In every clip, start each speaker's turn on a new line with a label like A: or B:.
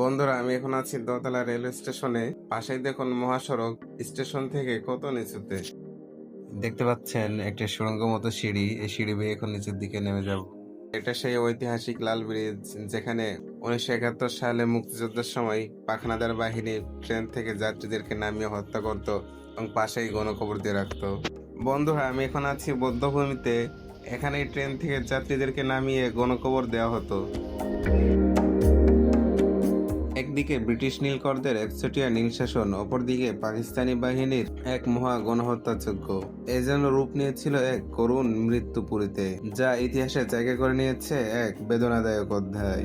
A: বন্ধুরা, আমি এখন আছি দোতলা রেলওয়ে স্টেশনে। পাশেই দেখুন মহাসড়ক, স্টেশন থেকে কত নিচুতে। দেখতে পাচ্ছেন একটা সুড়ঙ্গ মতো সিঁড়ি। এই সিঁড়ি বেয়ে এখন নিচের দিকে নেমে যাব। এটা সেই ঐতিহাসিক লাল ব্রিজ, যেখানে উনিশশো একাত্তর সালে মুক্তিযুদ্ধের সময় পাখনাদার বাহিনী ট্রেন থেকে যাত্রীদেরকে নামিয়ে হত্যা করত এবং পাশেই গণকবর দিয়ে রাখত। বন্ধুরা, আমি এখন আছি বৌদ্ধভূমিতে। এখানে ট্রেন থেকে যাত্রীদেরকে নামিয়ে গণকবর দেওয়া হতো। একদিকে ব্রিটিশ নীলকরদের একচটিয়া নীল শাসন, অপরদিকে পাকিস্তানি বাহিনীর এক মহা গণহত্যাযজ্ঞ। এ যেন রূপ নিয়েছিল এক করুণ মৃত্যুপুরীতে, যা ইতিহাসে জায়গা করে নিয়েছে এক বেদনাদায়ক অধ্যায়।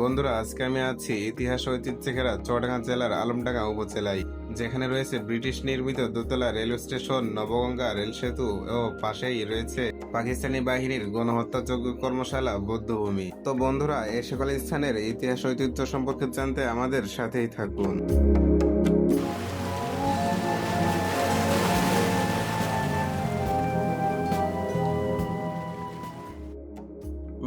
A: বন্ধুরা, আজকে আমি আছি ইতিহাস ঐতিহ্যে ঘেরা চুয়াডাঙ্গা জেলার আলমডাঙ্গা উপজেলায়। যেখানে রয়েছে ব্রিটিশ নির্মিত দোতলা রেল স্টেশন, নবগঙ্গা, রেল সেতু ও পাশেই রয়েছে পাকিস্তানি বাহিনীর গণহত্যাযোগ্য কর্মশালা, বৌদ্ধভূমি। তো বন্ধুরা, এ সকল স্থানের ইতিহাস ঐতিহ্য সম্পর্কে জানতে আমাদের সাথেই থাকুন।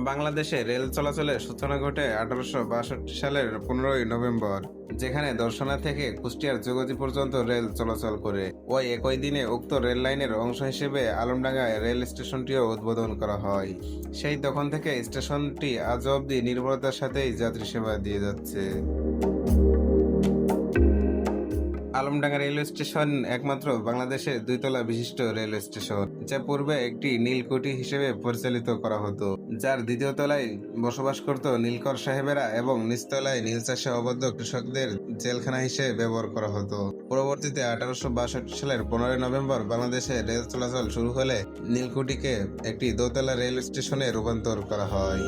A: বাংলাদেশে রেল চলাচলের সূচনা ঘটে আঠারোশো বাষট্টি সালের পনেরোই নভেম্বর, যেখানে দর্শনা থেকে কুষ্টিয়ার জগতি পর্যন্ত রেল চলাচল করে। ওই একই দিনে উক্ত রেল লাইনের অংশ হিসেবে আলমডাঙ্গায় রেল স্টেশনটিও উদ্বোধন করা হয়। সেই তখন থেকে স্টেশনটি আজ অবধি নির্ভরতার সাথেই যাত্রী সেবা দিয়ে যাচ্ছে। আলমডাঙ্গা রেলওয়ে স্টেশন একমাত্র বাংলাদেশের দুইতলা বিশিষ্ট রেলওয়ে স্টেশন, যা পূর্বে একটি নীলকুঠি হিসেবে পরিচালিত করা হতো, যার দ্বিতীয় তলায় বসবাস করত নীলকর সাহেবেরা এবং নিচতলায় নীল চাষে অবদ্ধ কৃষকদের জেলখানা হিসেবে ব্যবহার করা হতো। পরবর্তীতে আঠারোশো বাষট্টি সালের পনেরোই নভেম্বর বাংলাদেশে রেল চলাচল শুরু হলে নীলকুঠিকে একটি দোতলা রেল স্টেশনে রূপান্তর করা হয়।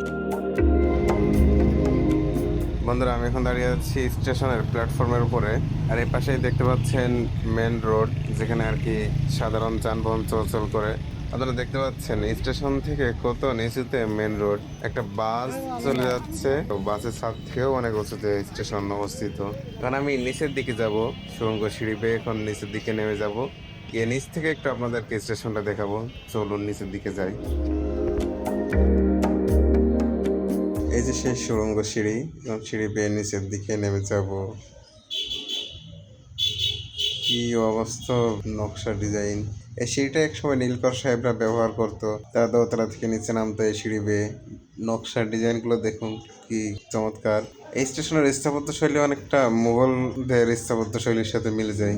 A: বন্ধুরা, আমি এখন দাঁড়িয়ে আছি স্টেশনের প্ল্যাটফর্মের উপরে। আর এই পাশেই দেখতে পাচ্ছেন মেন রোড যেখানে আর কি সাধারণ যানবাহন চলাচল করে। আপনারা দেখতে পাচ্ছেন স্টেশন থেকে কত নিচুতে মেন রোড একটা বাস চলে যাচ্ছে। বাসের ছাদ থেকেও অনেক উঁচুতে স্টেশন অবস্থিত। কারণ আমি নিচের দিকে যাব, সুরঙ্গ সিঁড়ি পেয়ে এখন নিচের দিকে নেমে যাব। গিয়ে নিচ থেকে একটু আপনাদেরকে স্টেশনটা দেখাবো। চলুন নিচের দিকে যাই। এই যে সেই সুরঙ্গ সিঁড়ি, এবং সিঁড়ি বেয়ে নিচের দিকে নেমে যাব। কি অবস্থা, নকশা ডিজাইন। এই সিঁড়িটা একসময় নীলকর সাহেবরা ব্যবহার করতো। তারা দোতলা থেকে নিচে নামতো এই সিঁড়ি বেয়ে। নকশার ডিজাইনগুলো দেখুন কি চমৎকার। এই স্টেশনের স্থাপত্য শৈলী অনেকটা মুঘলদের স্থাপত্য শৈলীর সাথে মিলে যায়।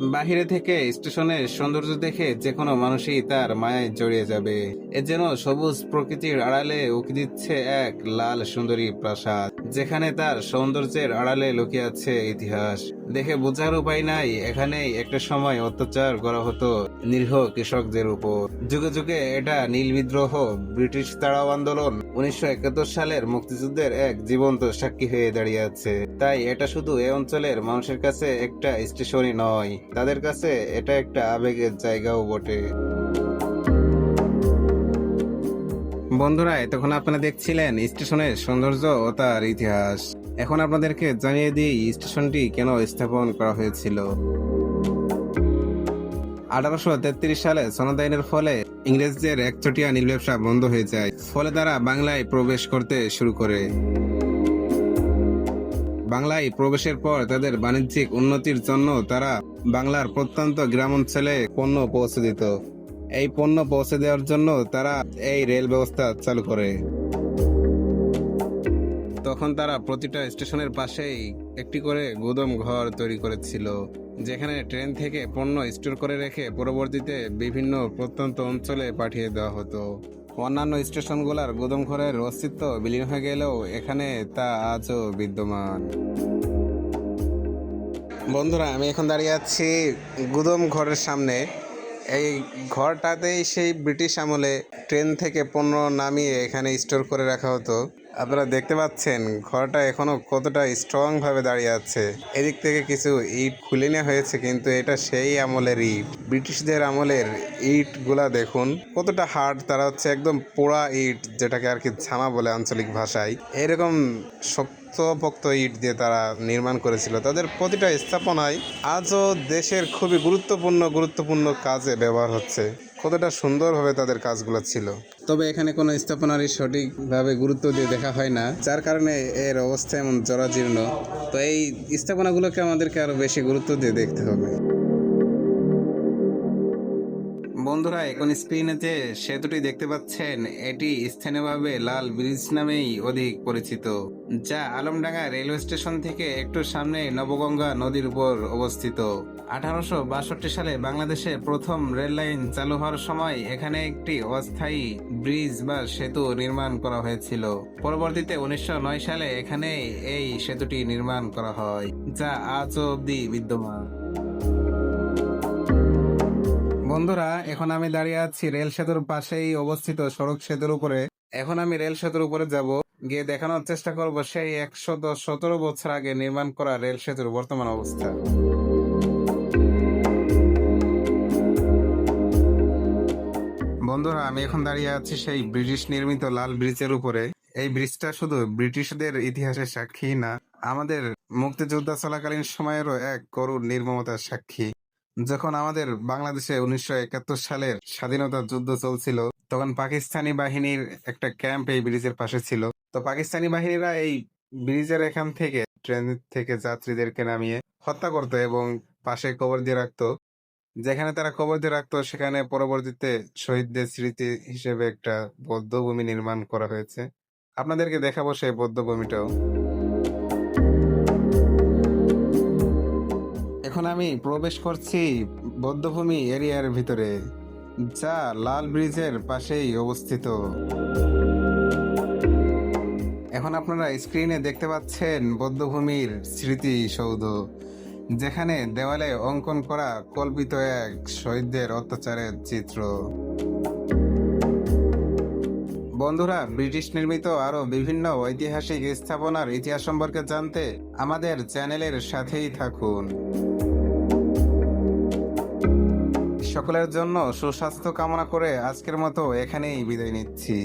A: বাহিরে থেকে স্টেশনের সৌন্দর্য দেখে যে কোনো মানুষই তার মায়ায় জড়িয়ে যাবে। এ যেন সবুজ প্রকৃতির আড়ালে উকি দিচ্ছে এক লাল সুন্দরী প্রাসাদ, যেখানে তার সৌন্দর্যের আড়ালে লুকিয়ে আছে ইতিহাস। দেখে বোঝার উপায় নাই। এখানেই একটা সময় অত্যাচার করা হতো নিরীহ কৃষকদের উপর। যুগে যুগে এটা নীল বিদ্রোহ, ব্রিটিশ তাড়াও আন্দোলন, উনিশশো একাত্তর সালের মুক্তিযুদ্ধের এক জীবন্ত সাক্ষী হয়ে দাঁড়িয়ে আছে। তাই এটা শুধু এই অঞ্চলের মানুষের কাছে একটা স্টেশনই নয়, তাদের কাছে এটা একটা আবেগের জায়গাও বটে। বন্ধুরা তখন আপনারা দেখছিলেন স্টেশনের সৌন্দর্য ও তার ইতিহাস। এখন আপনাদেরকে জানিয়ে দিই, স্টেশনটি কেন স্থাপন করা হয়েছিল। আঠারোশো তেত্রিশ সালে সনদ আইনের ফলে ইংরেজদের একচটিয়া নীল ব্যবসা বন্ধ হয়ে যায়, ফলে তারা বাংলায় প্রবেশ করতে শুরু করে। বাংলায় প্রবেশের পর তাদের বাণিজ্যিক উন্নতির জন্য তারা বাংলার প্রত্যন্ত গ্রাম অঞ্চলে পণ্য পৌঁছে দিত। এই পণ্য পৌঁছে দেওয়ার জন্য তারা এই রেল ব্যবস্থা চালু করে। তখন তারা প্রতিটা স্টেশনের পাশেই একটি করে গুদম ঘর তৈরি করেছিল, যেখানে ট্রেন থেকে পণ্য স্টোর করে রেখে পরবর্তীতে বিভিন্ন প্রত্যন্ত অঞ্চলে পাঠিয়ে দেওয়া হতো। অন্যান্য স্টেশনগুলোর গুদাম ঘরের অস্তিত্ব বিলীন হয়ে গেলেও এখানে তা আজও বিদ্যমান। বন্ধুরা, আমি এখন দাঁড়িয়ে আছি গুদম ঘরের সামনে। এই ঘরটাতেই সেই ব্রিটিশ আমলে ট্রেন থেকে পণ্য নামিয়ে এখানে স্টোর করে রাখা হতো। আপনারা দেখতে পাচ্ছেন, ঘরটা এখনও কতটা স্ট্রং ভাবে দাঁড়িয়ে আছে। এদিক থেকে কিছু ইট খুলে নেওয়া হয়েছে, কিন্তু এটা সেই আমলের ইট। ব্রিটিশদের আমলের ইটগুলা দেখুন, কতটা হার্ড তারা হচ্ছে একদম পোড়া ইট, যেটাকে আর কি ঝামা বলে আঞ্চলিক ভাষায়। এরকম শক্তপোক্ত ইট দিয়ে তারা নির্মাণ করেছিল। তাদের প্রতিটা স্থাপনায় আজও দেশের খুবই গুরুত্বপূর্ণ গুরুত্বপূর্ণ কাজে ব্যবহার হচ্ছে। কতটা সুন্দরভাবে তাদের কাজগুলো ছিল? তবে এখানে কোনো স্থাপনারই সঠিকভাবে গুরুত্ব দিয়ে দেখা হয় না, যার কারণে এর অবস্থা এমন জরাজীর্ণ। তো এই স্থাপনাগুলোকে আমাদেরকে আরও বেশি গুরুত্ব দিয়ে দেখতে হবে। বন্ধুরা, এখন স্ক্রিনে যে সেতুটি দেখতে পাচ্ছেন, এটি স্থানীয়ভাবে লাল ব্রিজ নামেই অধিক পরিচিত, যা আলমডাঙ্গা রেলওয়ে স্টেশন থেকে একটু সামনে নবগঙ্গা নদীর উপর অবস্থিত। আঠারোশো বাষট্টি সালে বাংলাদেশে প্রথম রেল লাইন চালু হওয়ার সময় এখানে একটি অস্থায়ী ব্রিজ বা সেতু নির্মাণ করা হয়েছিল। পরবর্তীতে উনিশশো নয় সালে এখানে এই সেতুটি নির্মাণ করা হয়, যা আজও অব্দি বিদ্যমান। বন্ধুরা, এখন আমি দাঁড়িয়ে আছি রেল সেতুর পাশেই অবস্থিত সড়ক সেতুর উপরে। এখন আমি রেল সেতুর উপরে যাব। গিয়ে দেখানোর চেষ্টা করব সেই একশো সতেরো বছর আগে নির্মাণ করা রেল সেতুর বর্তমান অবস্থা। বন্ধুরা, আমি এখন দাঁড়িয়ে আছি সেই ব্রিটিশ নির্মিত লাল ব্রিজের উপরে। এই ব্রিজটা শুধু ব্রিটিশদের ইতিহাসের সাক্ষী না, আমাদের মুক্তিযোদ্ধা চলাকালীন সময়েরও এক করুণ নির্মমতার সাক্ষী। যখন আমাদের বাংলাদেশে উনিশশো একাত্তর সালের স্বাধীনতা যুদ্ধ চলছিল, তখন পাকিস্তানি বাহিনীর একটা ক্যাম্প এই ব্রিজের পাশে ছিল। তো পাকিস্তানি বাহিনীরা এই ব্রিজের এখান থেকে ট্রেন থেকে যাত্রীদেরকে নামিয়ে হত্যা করতো এবং পাশে কবর দিয়ে রাখতো। যেখানে তারা কবর দিয়ে রাখতো, সেখানে পরবর্তীতে শহীদদের স্মৃতি হিসেবে একটা বৌদ্ধভূমি নির্মাণ করা হয়েছে। আপনাদেরকে দেখাবো সেই বৌদ্ধভূমিটাও। আমি প্রবেশ করছি বৌদ্ধভূমি এরিয়ার ভিতরে, যা লাল ব্রিজের পাশেই অবস্থিত। এখন আপনারা স্ক্রিনে দেখতে পাচ্ছেন বৌদ্ধভূমির স্মৃতিসৌধ, যেখানে দেওয়ালে অঙ্কন করা কল্পিত এক শহীদদের অত্যাচারের চিত্র। বন্ধুরা, ব্রিটিশ নির্মিত আরও বিভিন্ন ঐতিহাসিক স্থাপনার ইতিহাস সম্পর্কে জানতে আমাদের চ্যানেলের সাথেই থাকুন। সকলের জন্য সুস্বাস্থ্য কামনা করে আজকের মতো এখানেই বিদায় নিচ্ছি।